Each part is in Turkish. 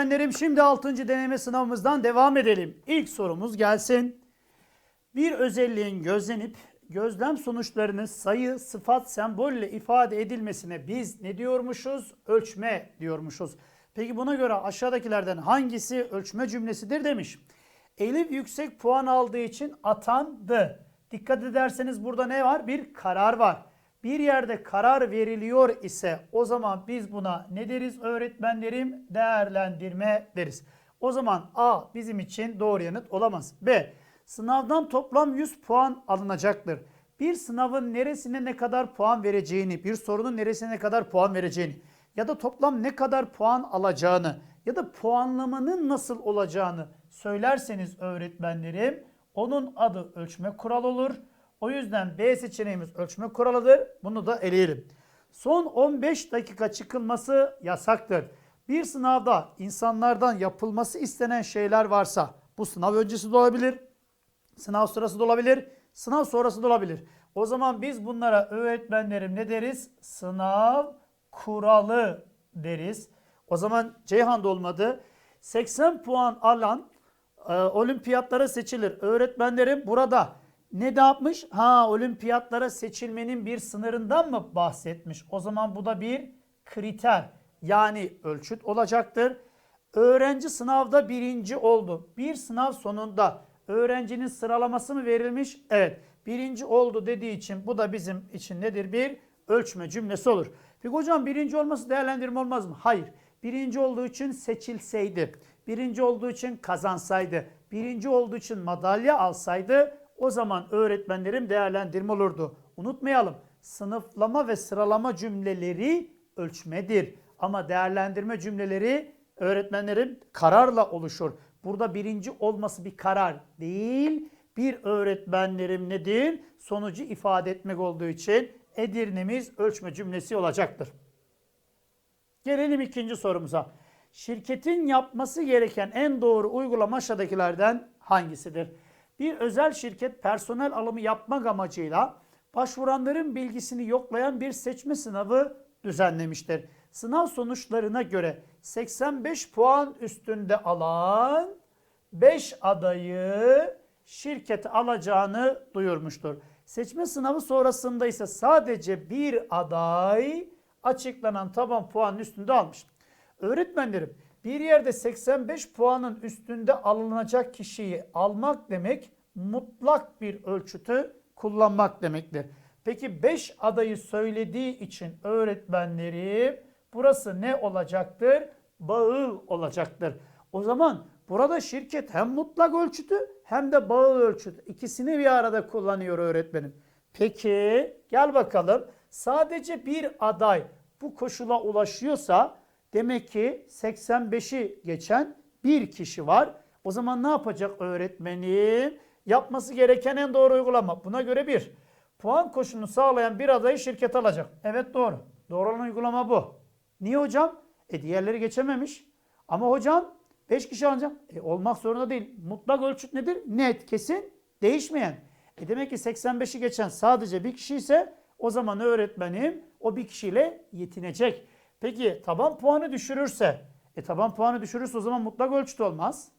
öğretmenlerim şimdi 6. deneme sınavımızdan devam edelim. İlk sorumuz gelsin. Bir özelliğin gözlenip gözlem sonuçlarının sayı, sıfat, sembolle ifade edilmesine biz ne diyormuşuz? Ölçme diyormuşuz. Peki buna göre aşağıdakilerden hangisi ölçme cümlesidir demiş. Elif yüksek puan aldığı için atandı. Dikkat ederseniz burada ne var? Bir karar var. Bir yerde karar veriliyor ise o zaman biz buna ne deriz öğretmenlerim? Değerlendirme deriz. O zaman A bizim için doğru yanıt olamaz. B. Sınavdan toplam 100 puan alınacaktır. Bir sınavın neresine ne kadar puan vereceğini, bir sorunun neresine ne kadar puan vereceğini ya da toplam ne kadar puan alacağını ya da puanlamanın nasıl olacağını söylerseniz öğretmenlerim onun adı ölçme kuralı olur. O yüzden B seçeneğimiz ölçme kuralıdır. Bunu da eleyelim. Son 15 dakika çıkılması yasaktır. Bir sınavda insanlardan yapılması istenen şeyler varsa bu sınav öncesi de olabilir, sınav sırası da olabilir, sınav sonrası da olabilir. O zaman biz bunlara öğretmenlerim ne deriz? Sınav kuralı deriz. O zaman Ceyhan da olmadı. 80 puan alan e, olimpiyatlara seçilir. Öğretmenlerim burada ne de yapmış? Ha olimpiyatlara seçilmenin bir sınırından mı bahsetmiş? O zaman bu da bir kriter yani ölçüt olacaktır. Öğrenci sınavda birinci oldu. Bir sınav sonunda öğrencinin sıralaması mı verilmiş? Evet. Birinci oldu dediği için bu da bizim için nedir? Bir ölçme cümlesi olur. Peki hocam birinci olması değerlendirme olmaz mı? Hayır. Birinci olduğu için seçilseydi, birinci olduğu için kazansaydı, birinci olduğu için madalya alsaydı o zaman öğretmenlerim değerlendirme olurdu. Unutmayalım sınıflama ve sıralama cümleleri ölçmedir. Ama değerlendirme cümleleri öğretmenlerin kararla oluşur. Burada birinci olması bir karar değil, bir öğretmenlerim nedir? Sonucu ifade etmek olduğu için Edirne'miz ölçme cümlesi olacaktır. Gelelim ikinci sorumuza. Şirketin yapması gereken en doğru uygulama aşağıdakilerden hangisidir? Bir özel şirket personel alımı yapmak amacıyla başvuranların bilgisini yoklayan bir seçme sınavı düzenlemiştir. Sınav sonuçlarına göre 85 puan üstünde alan 5 adayı şirkete alacağını duyurmuştur. Seçme sınavı sonrasında ise sadece bir aday açıklanan taban puanın üstünde almış. Öğretmenlerim bir yerde 85 puanın üstünde alınacak kişiyi almak demek mutlak bir ölçütü kullanmak demektir. Peki 5 adayı söylediği için öğretmenlerim burası ne olacaktır? Bağıl olacaktır. O zaman burada şirket hem mutlak ölçütü hem de bağıl ölçütü ikisini bir arada kullanıyor öğretmenim. Peki gel bakalım sadece bir aday bu koşula ulaşıyorsa demek ki 85'i geçen bir kişi var. O zaman ne yapacak öğretmenim? Yapması gereken en doğru uygulama. Buna göre bir. Puan koşulunu sağlayan bir adayı şirket alacak. Evet doğru. Doğru olan uygulama bu. Niye hocam? E diğerleri geçememiş. Ama hocam 5 kişi alacak. E olmak zorunda değil. Mutlak ölçüt nedir? Net, kesin, değişmeyen. E demek ki 85'i geçen sadece bir kişi ise o zaman öğretmenim o bir kişiyle yetinecek. Peki taban puanı düşürürse, e taban puanı düşürürse o zaman mutlak ölçüt olmaz.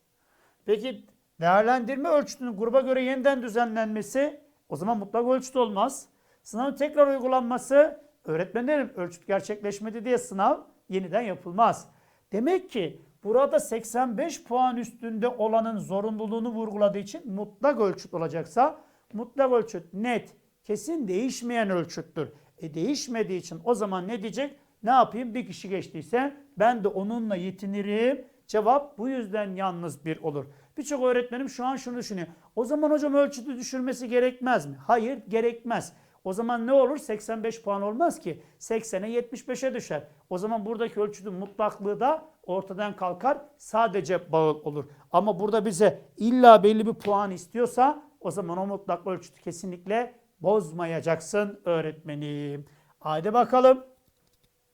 Peki değerlendirme ölçütünün gruba göre yeniden düzenlenmesi o zaman mutlak ölçüt olmaz. Sınavın tekrar uygulanması öğretmenlerim ölçüt gerçekleşmedi diye sınav yeniden yapılmaz. Demek ki burada 85 puan üstünde olanın zorunluluğunu vurguladığı için mutlak ölçüt olacaksa mutlak ölçüt net, kesin değişmeyen ölçüttür. E değişmediği için o zaman ne diyecek? Ne yapayım? Bir kişi geçtiyse ben de onunla yetinirim. Cevap bu yüzden yalnız bir olur. Birçok öğretmenim şu an şunu düşünüyor. O zaman hocam ölçütü düşürmesi gerekmez mi? Hayır gerekmez. O zaman ne olur? 85 puan olmaz ki. 80'e 75'e düşer. O zaman buradaki ölçütün mutlaklığı da ortadan kalkar. Sadece bağıl olur. Ama burada bize illa belli bir puan istiyorsa o zaman o mutlak ölçütü kesinlikle bozmayacaksın öğretmenim. Haydi bakalım.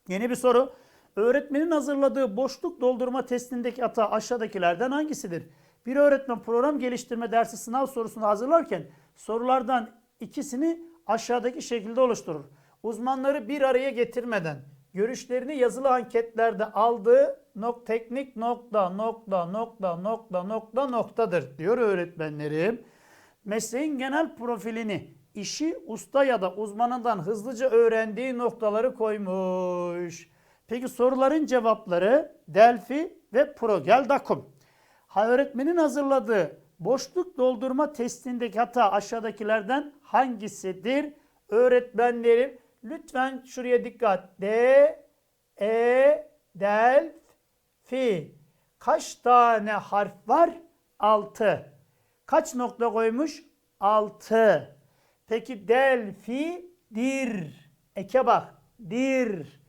Yeni bir soru. Öğretmenin hazırladığı boşluk doldurma testindeki hata aşağıdakilerden hangisidir? Bir öğretmen program geliştirme dersi sınav sorusunu hazırlarken sorulardan ikisini aşağıdaki şekilde oluşturur. Uzmanları bir araya getirmeden görüşlerini yazılı anketlerde aldığı nok teknik nokta nokta nokta nokta nokta noktadır diyor öğretmenlerim. Mesleğin genel profilini işi usta ya da uzmanından hızlıca öğrendiği noktaları koymuş. Peki soruların cevapları Delphi ve Progel.com. Ha öğretmenin hazırladığı boşluk doldurma testindeki hata aşağıdakilerden hangisidir? Öğretmenlerim lütfen şuraya dikkat. D, E, Del, Fi. Kaç tane harf var? 6. Kaç nokta koymuş? 6. Peki del, fi, dir. Eke bak. Dir.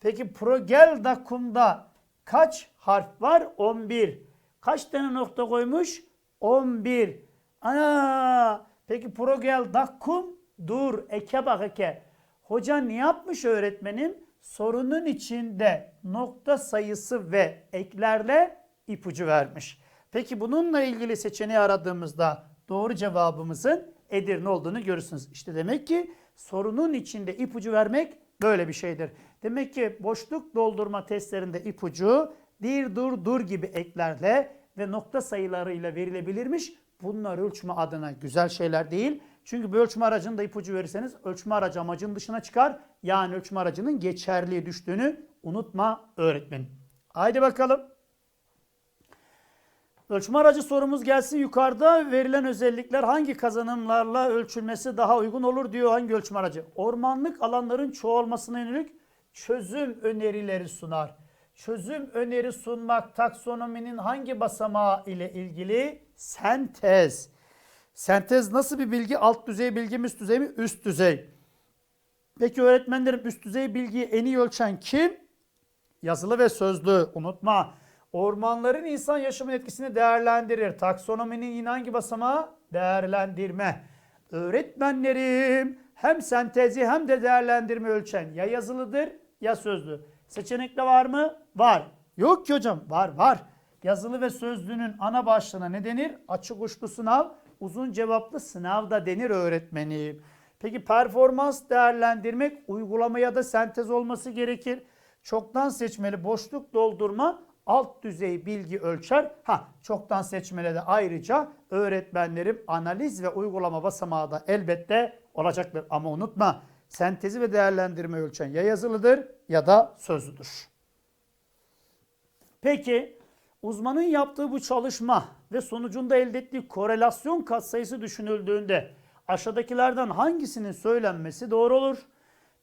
Peki progel dakumda kaç harf var? 11. Kaç tane nokta koymuş? 11. Ana! Peki progel dakum dur. Eke bak eke. Hoca ne yapmış öğretmenim? Sorunun içinde nokta sayısı ve eklerle ipucu vermiş. Peki bununla ilgili seçeneği aradığımızda doğru cevabımızın Edirne olduğunu görürsünüz. İşte demek ki sorunun içinde ipucu vermek böyle bir şeydir. Demek ki boşluk doldurma testlerinde ipucu dir dur dur gibi eklerle ve nokta sayılarıyla verilebilirmiş. Bunlar ölçme adına güzel şeyler değil. Çünkü bir ölçme aracını da ipucu verirseniz ölçme aracı amacın dışına çıkar. Yani ölçme aracının geçerliğe düştüğünü unutma öğretmenim. Haydi bakalım. Ölçme aracı sorumuz gelsin. Yukarıda verilen özellikler hangi kazanımlarla ölçülmesi daha uygun olur diyor hangi ölçme aracı? Ormanlık alanların çoğalmasına yönelik çözüm önerileri sunar. Çözüm öneri sunmak taksonominin hangi basamağı ile ilgili? Sentez. Sentez nasıl bir bilgi? Alt düzey bilgi mi, üst düzey mi? Üst düzey. Peki öğretmenlerim üst düzey bilgiyi en iyi ölçen kim? Yazılı ve sözlü. Unutma. Ormanların insan yaşamının etkisini değerlendirir. Taksonominin yine hangi basamağı? Değerlendirme. Öğretmenlerim hem sentezi hem de değerlendirme ölçen ya yazılıdır ya sözlü. Seçenekte var mı? Var. Yok ki hocam. Var var. Yazılı ve sözlünün ana başlığına ne denir? Açık uçlu sınav, uzun cevaplı sınav da denir öğretmenim. Peki performans değerlendirmek uygulamaya da sentez olması gerekir. Çoktan seçmeli boşluk doldurma alt düzey bilgi ölçer. Ha çoktan seçmeli de ayrıca öğretmenlerim analiz ve uygulama basamağı da elbette olacaktır. Ama unutma sentezi ve değerlendirme ölçen ya yazılıdır ya da sözlüdür. Peki uzmanın yaptığı bu çalışma ve sonucunda elde ettiği korelasyon katsayısı düşünüldüğünde aşağıdakilerden hangisinin söylenmesi doğru olur?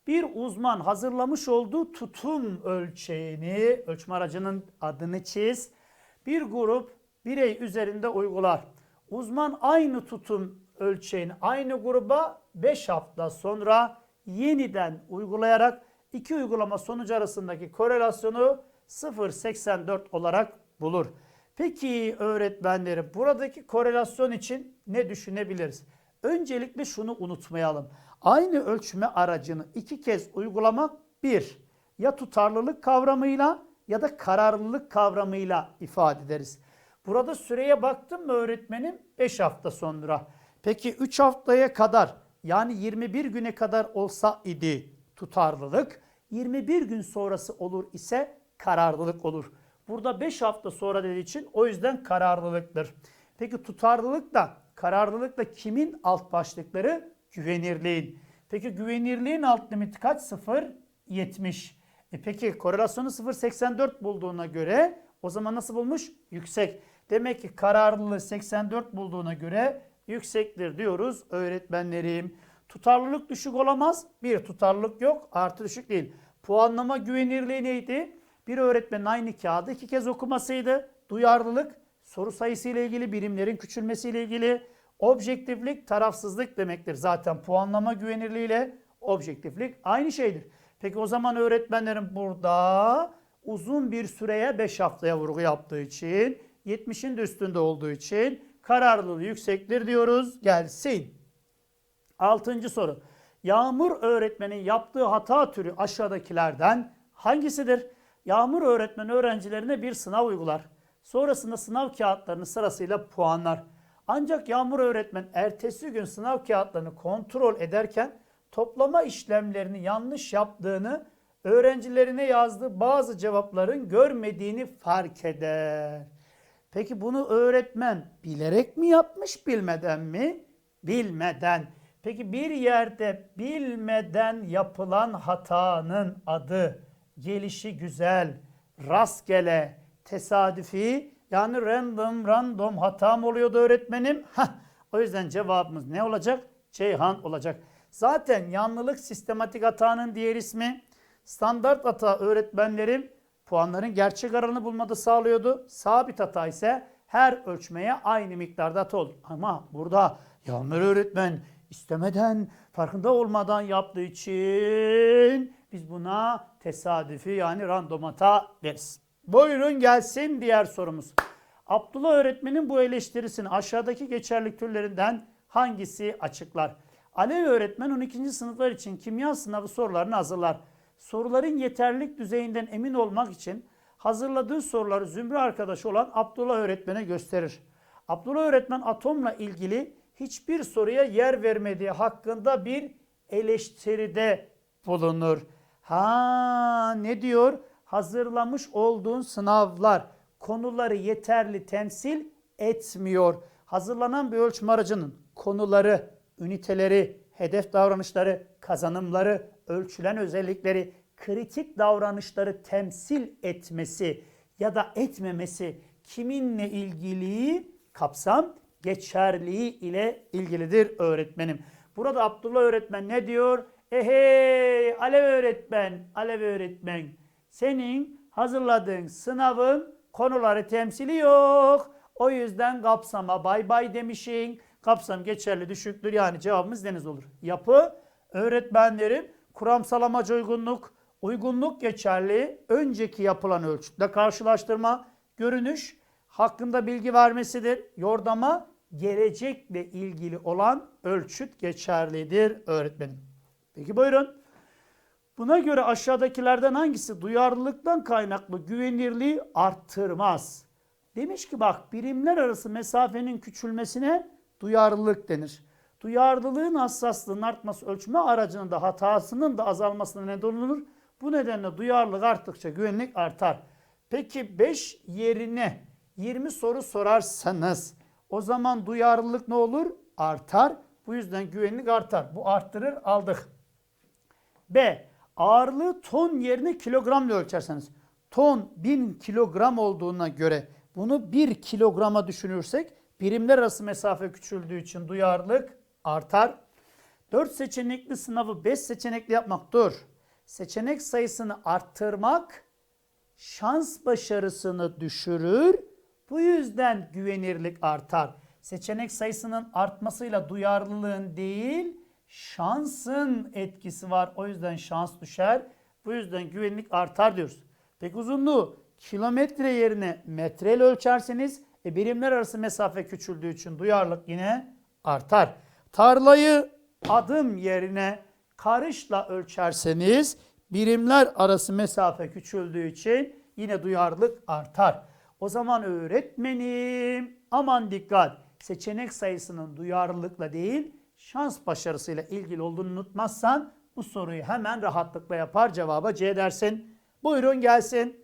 Bir uzman hazırlamış olduğu tutum ölçeğini, ölçme aracının adını çiz. Bir grup birey üzerinde uygular. Uzman aynı tutum ölçeğini aynı gruba 5 hafta sonra yeniden uygulayarak iki uygulama sonucu arasındaki korelasyonu 0.84 olarak bulur. Peki öğretmenlerim buradaki korelasyon için ne düşünebiliriz? Öncelikle şunu unutmayalım. Aynı ölçme aracını iki kez uygulamak bir ya tutarlılık kavramıyla ya da kararlılık kavramıyla ifade ederiz. Burada süreye baktım mı öğretmenim? 5 hafta sonra. Peki 3 haftaya kadar yani 21 güne kadar olsa idi tutarlılık. 21 gün sonrası olur ise kararlılık olur. Burada 5 hafta sonra dediği için o yüzden kararlılıktır. Peki tutarlılık da kararlılık da kimin alt başlıkları? Güvenirliğin. Peki güvenirliğin alt limiti kaç? 0, 70. E peki korelasyonu 0.84 bulduğuna göre o zaman nasıl bulmuş? Yüksek. Demek ki kararlılığı 84 bulduğuna göre yüksektir diyoruz öğretmenlerim. Tutarlılık düşük olamaz. Bir tutarlılık yok. Artı düşük değil. Puanlama güvenirliği neydi? Bir öğretmenin aynı kağıdı iki kez okumasıydı. Duyarlılık soru sayısı ile ilgili, birimlerin küçülmesiyle ilgili. Objektiflik tarafsızlık demektir. Zaten puanlama güvenirliği ile objektiflik aynı şeydir. Peki o zaman öğretmenlerin burada uzun bir süreye 5 haftaya vurgu yaptığı için 70'in de üstünde olduğu için kararlılığı yüksektir diyoruz. Gelsin. Altıncı soru. Yağmur öğretmenin yaptığı hata türü aşağıdakilerden hangisidir? Yağmur öğretmen öğrencilerine bir sınav uygular. Sonrasında sınav kağıtlarını sırasıyla puanlar. Ancak Yağmur öğretmen ertesi gün sınav kağıtlarını kontrol ederken toplama işlemlerini yanlış yaptığını öğrencilerine yazdığı bazı cevapların görmediğini fark eder. Peki bunu öğretmen bilerek mi yapmış, bilmeden mi? Bilmeden. Peki bir yerde bilmeden yapılan hatanın adı gelişi güzel, rastgele, tesadüfi yani random random hata mı oluyordu öğretmenim? Hah, o yüzden cevabımız ne olacak? Ceyhan olacak. Zaten yanlılık sistematik hatanın diğer ismi standart hata öğretmenlerim puanların gerçek aranı bulmada sağlıyordu. Sabit hata ise her ölçmeye aynı miktarda hata olur. Ama burada Yağmur öğretmen istemeden, farkında olmadan yaptığı için biz buna tesadüfi yani random hata deriz. Buyurun gelsin diğer sorumuz. Abdullah öğretmenin bu eleştirisini aşağıdaki geçerlik türlerinden hangisi açıklar? Alev öğretmen 12. sınıflar için kimya sınavı sorularını hazırlar. Soruların yeterlilik düzeyinden emin olmak için hazırladığı soruları zümre arkadaşı olan Abdullah öğretmene gösterir. Abdullah öğretmen atomla ilgili hiçbir soruya yer vermediği hakkında bir eleştiride bulunur. Ha ne diyor? Hazırlamış olduğun sınavlar konuları yeterli temsil etmiyor. Hazırlanan bir ölçüm aracının konuları, üniteleri, hedef davranışları, kazanımları, ölçülen özellikleri, kritik davranışları temsil etmesi ya da etmemesi kiminle ilgili kapsam geçerliği ile ilgilidir öğretmenim. Burada Abdullah öğretmen ne diyor? Ehey Alev öğretmen, Alev öğretmen senin hazırladığın sınavın konuları temsili yok. O yüzden kapsama bay bay demişin. Kapsam geçerli düşüktür yani cevabımız deniz olur. Yapı öğretmenlerim kuramsal amaca uygunluk, uygunluk geçerli önceki yapılan ölçütle karşılaştırma, görünüş hakkında bilgi vermesidir. Yordama gelecekle ilgili olan ölçüt geçerlidir öğretmenim. Peki buyurun. Buna göre aşağıdakilerden hangisi duyarlılıktan kaynaklı güvenirliği arttırmaz? Demiş ki bak birimler arası mesafenin küçülmesine duyarlılık denir. Duyarlılığın hassaslığının artması ölçme aracının da hatasının da azalmasına neden olur. Bu nedenle duyarlılık arttıkça güvenlik artar. Peki 5 yerine 20 soru sorarsanız o zaman duyarlılık ne olur? Artar. Bu yüzden güvenlik artar. Bu arttırır aldık. B. Ağırlığı ton yerine kilogramla ölçerseniz. Ton 1000 kilogram olduğuna göre bunu 1 kilograma düşünürsek birimler arası mesafe küçüldüğü için duyarlılık artar. 4 seçenekli sınavı 5 seçenekli yapmak dur. Seçenek sayısını arttırmak şans başarısını düşürür. Bu yüzden güvenirlik artar. Seçenek sayısının artmasıyla duyarlılığın değil, şansın etkisi var. O yüzden şans düşer. Bu yüzden güvenlik artar diyoruz. Peki uzunluğu kilometre yerine metreyle ölçerseniz e, birimler arası mesafe küçüldüğü için duyarlılık yine artar. Tarlayı adım yerine karışla ölçerseniz birimler arası mesafe küçüldüğü için yine duyarlılık artar. O zaman öğretmenim aman dikkat seçenek sayısının duyarlılıkla değil şans başarısıyla ilgili olduğunu unutmazsan bu soruyu hemen rahatlıkla yapar cevaba C dersin. Buyurun gelsin.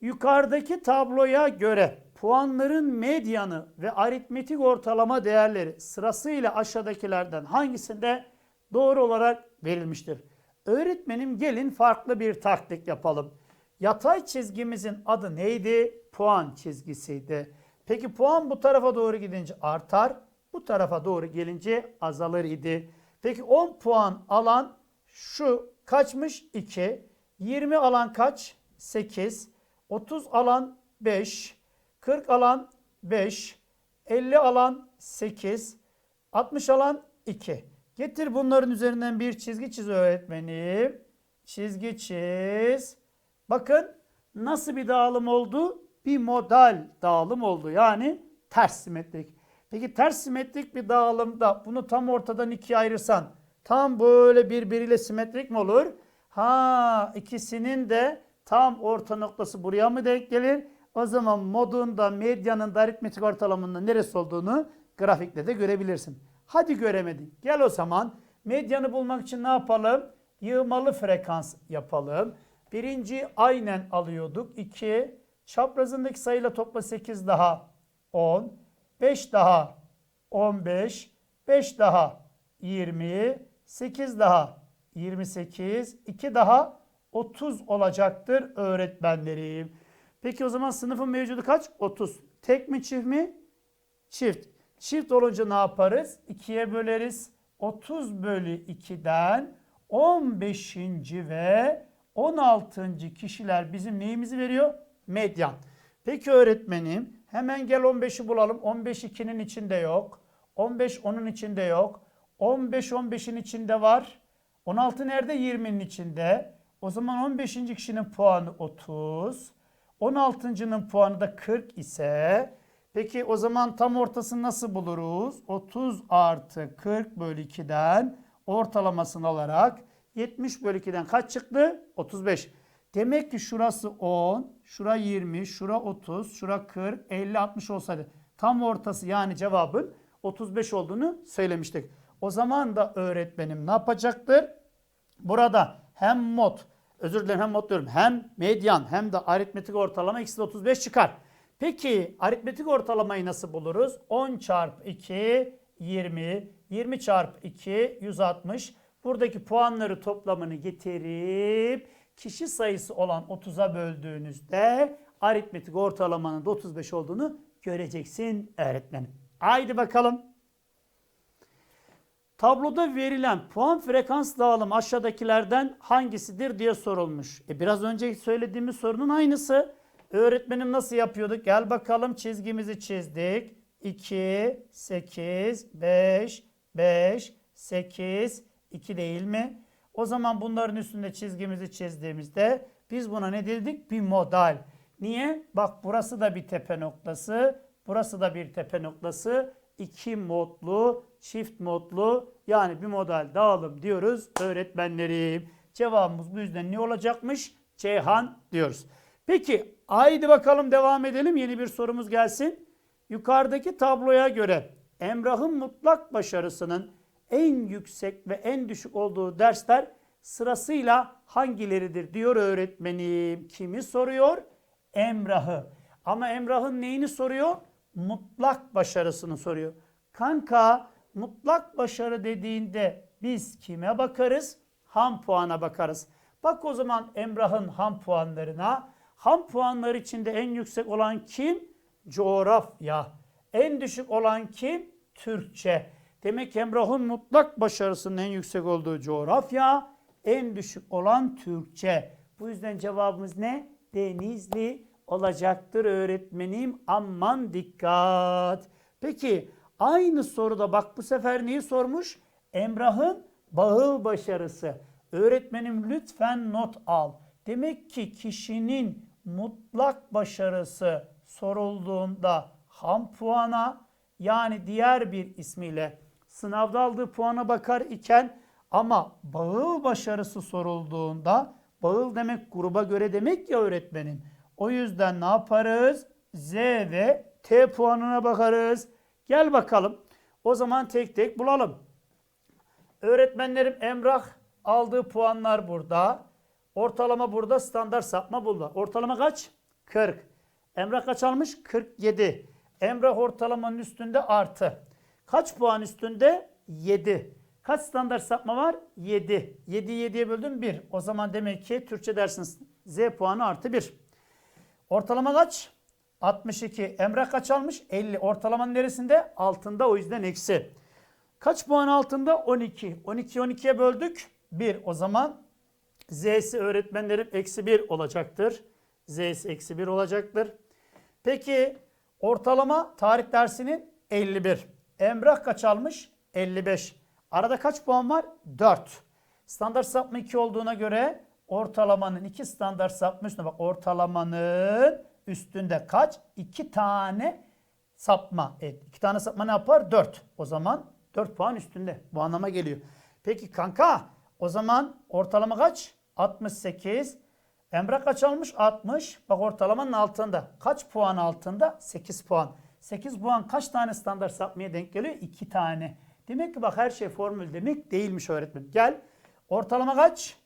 Yukarıdaki tabloya göre puanların medyanı ve aritmetik ortalama değerleri sırasıyla aşağıdakilerden hangisinde doğru olarak verilmiştir? Öğretmenim gelin farklı bir taktik yapalım. Yatay çizgimizin adı neydi? Puan çizgisiydi. Peki puan bu tarafa doğru gidince artar, bu tarafa doğru gelince azalır idi. Peki 10 puan alan şu kaçmış? 2. 20 alan kaç? 8. 30 alan 5. 40 alan 5. 50 alan 8. 60 alan 2. Getir bunların üzerinden bir çizgi çiz öğretmenim. Çizgi çiz. Bakın nasıl bir dağılım oldu? Bir modal dağılım oldu. Yani ters simetrik. Peki ters simetrik bir dağılımda bunu tam ortadan ikiye ayırırsan tam böyle birbiriyle simetrik mi olur? Ha ikisinin de tam orta noktası buraya mı denk gelir? O zaman modun da medyanın da aritmetik ortalamanın neresi olduğunu grafikte de görebilirsin. Hadi göremedin. Gel o zaman medyanı bulmak için ne yapalım? yığmalı frekans yapalım. Birinci aynen alıyorduk. 2. Çaprazındaki sayıyla topla 8 daha 10. 5 daha 15. 5 daha 20. 8 daha 28. 2 daha 30 olacaktır öğretmenlerim. Peki o zaman sınıfın mevcudu kaç? 30. Tek mi çift mi? Çift. Çift olunca ne yaparız? 2'ye böleriz. 30 bölü 2'den 15. ve 16. kişiler bizim neyimizi veriyor? Medyan. Peki öğretmenim hemen gel 15'i bulalım. 15 2'nin içinde yok. 15 onun içinde yok. 15 15'in içinde var. 16 nerede? 20'nin içinde. O zaman 15. kişinin puanı 30. 16.'nın puanı da 40 ise peki o zaman tam ortasını nasıl buluruz? 30 artı 40 bölü 2'den ortalamasını alarak 70 bölü 2'den kaç çıktı? 35. Demek ki şurası 10, şura 20, şura 30, şura 40, 50, 60 olsaydı tam ortası yani cevabın 35 olduğunu söylemiştik. O zaman da öğretmenim ne yapacaktır? Burada hem mod, özür dilerim hem mod diyorum, hem medyan hem de aritmetik ortalama ikisi de 35 çıkar. Peki aritmetik ortalamayı nasıl buluruz? 10 çarpı 2 20, 20 çarpı 2 160. Buradaki puanları toplamını getirip kişi sayısı olan 30'a böldüğünüzde aritmetik ortalamanın da 35 olduğunu göreceksin öğretmenim. Haydi bakalım. Tabloda verilen puan frekans dağılımı aşağıdakilerden hangisidir diye sorulmuş. E biraz önce söylediğimiz sorunun aynısı. Öğretmenim nasıl yapıyorduk? Gel bakalım çizgimizi çizdik. 2, 8, 5, 5, 8, 2 değil mi? O zaman bunların üstünde çizgimizi çizdiğimizde biz buna ne dedik? Bir modal. Niye? Bak burası da bir tepe noktası. Burası da bir tepe noktası. İki modlu, çift modlu yani bir model dağılım diyoruz öğretmenlerim. Cevabımız bu yüzden ne olacakmış? Ceyhan diyoruz. Peki haydi bakalım devam edelim. Yeni bir sorumuz gelsin. Yukarıdaki tabloya göre Emrah'ın mutlak başarısının en yüksek ve en düşük olduğu dersler sırasıyla hangileridir diyor öğretmenim. Kimi soruyor? Emrah'ı. Ama Emrah'ın neyini soruyor? Mutlak başarısını soruyor. Kanka mutlak başarı dediğinde biz kime bakarız? Ham puana bakarız. Bak o zaman Emrah'ın ham puanlarına. Ham puanları içinde en yüksek olan kim? Coğrafya. En düşük olan kim? Türkçe. Demek Emrah'ın mutlak başarısının en yüksek olduğu coğrafya, en düşük olan Türkçe. Bu yüzden cevabımız ne? Denizli olacaktır öğretmenim. Aman dikkat. Peki aynı soruda bak bu sefer neyi sormuş? Emrah'ın bağıl başarısı. Öğretmenim lütfen not al. Demek ki kişinin mutlak başarısı sorulduğunda ham puana yani diğer bir ismiyle sınavda aldığı puana bakar iken ama bağıl başarısı sorulduğunda bağıl demek gruba göre demek ya öğretmenim. O yüzden ne yaparız? Z ve T puanına bakarız. Gel bakalım. O zaman tek tek bulalım. Öğretmenlerim Emrah aldığı puanlar burada. Ortalama burada, standart sapma burada. Ortalama kaç? 40. Emrah kaç almış? 47. Emrah ortalamanın üstünde artı. Kaç puan üstünde? 7. Kaç standart sapma var? 7. 7'yi 7'ye böldüm 1. O zaman demek ki Türkçe dersiniz Z puanı artı 1. Ortalama kaç? 62. Emrah kaç almış? 50. Ortalamanın neresinde? Altında o yüzden eksi. Kaç puan altında? 12. 12 12'ye böldük. 1. O zaman Z'si öğretmenlerim eksi 1 olacaktır. Z'si eksi 1 olacaktır. Peki ortalama tarih dersinin 51. Emrah kaç almış? 55. Arada kaç puan var? 4. Standart sapma 2 olduğuna göre ortalamanın 2 standart sapma üstünde bak ortalamanın üstünde kaç? 2 tane sapma. Evet 2 tane sapma ne yapar? 4. O zaman 4 puan üstünde. Bu anlama geliyor. Peki kanka o zaman ortalama kaç? 68. Emrah kaç almış? 60. Bak ortalamanın altında. Kaç puan altında? 8 puan. 8 puan kaç tane standart sapmaya denk geliyor? 2 tane. Demek ki bak her şey formül demek değilmiş öğretmen. Gel Ortalama kaç?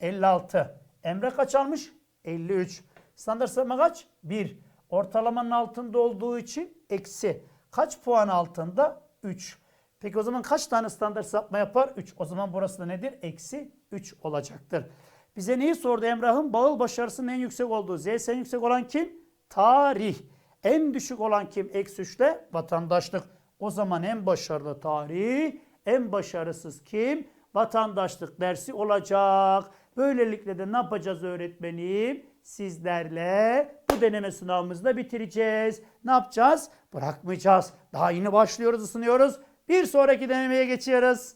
56. Emre kaç almış? 53. Standart sapma kaç? 1. Ortalamanın altında olduğu için eksi. Kaç puan altında? 3. Peki o zaman kaç tane standart sapma yapar? 3. O zaman burası da nedir? Eksi 3 olacaktır. Bize neyi sordu Emrah'ın? Bağıl başarısının en yüksek olduğu. Z'si en yüksek olan kim? Tarih. En düşük olan kim? Eksi 3 ile vatandaşlık. O zaman en başarılı tarih, en başarısız kim? Vatandaşlık dersi olacak. Böylelikle de ne yapacağız öğretmenim? Sizlerle bu deneme sınavımızı da bitireceğiz. Ne yapacağız? Bırakmayacağız. Daha yeni başlıyoruz, ısınıyoruz. Bir sonraki denemeye geçiyoruz.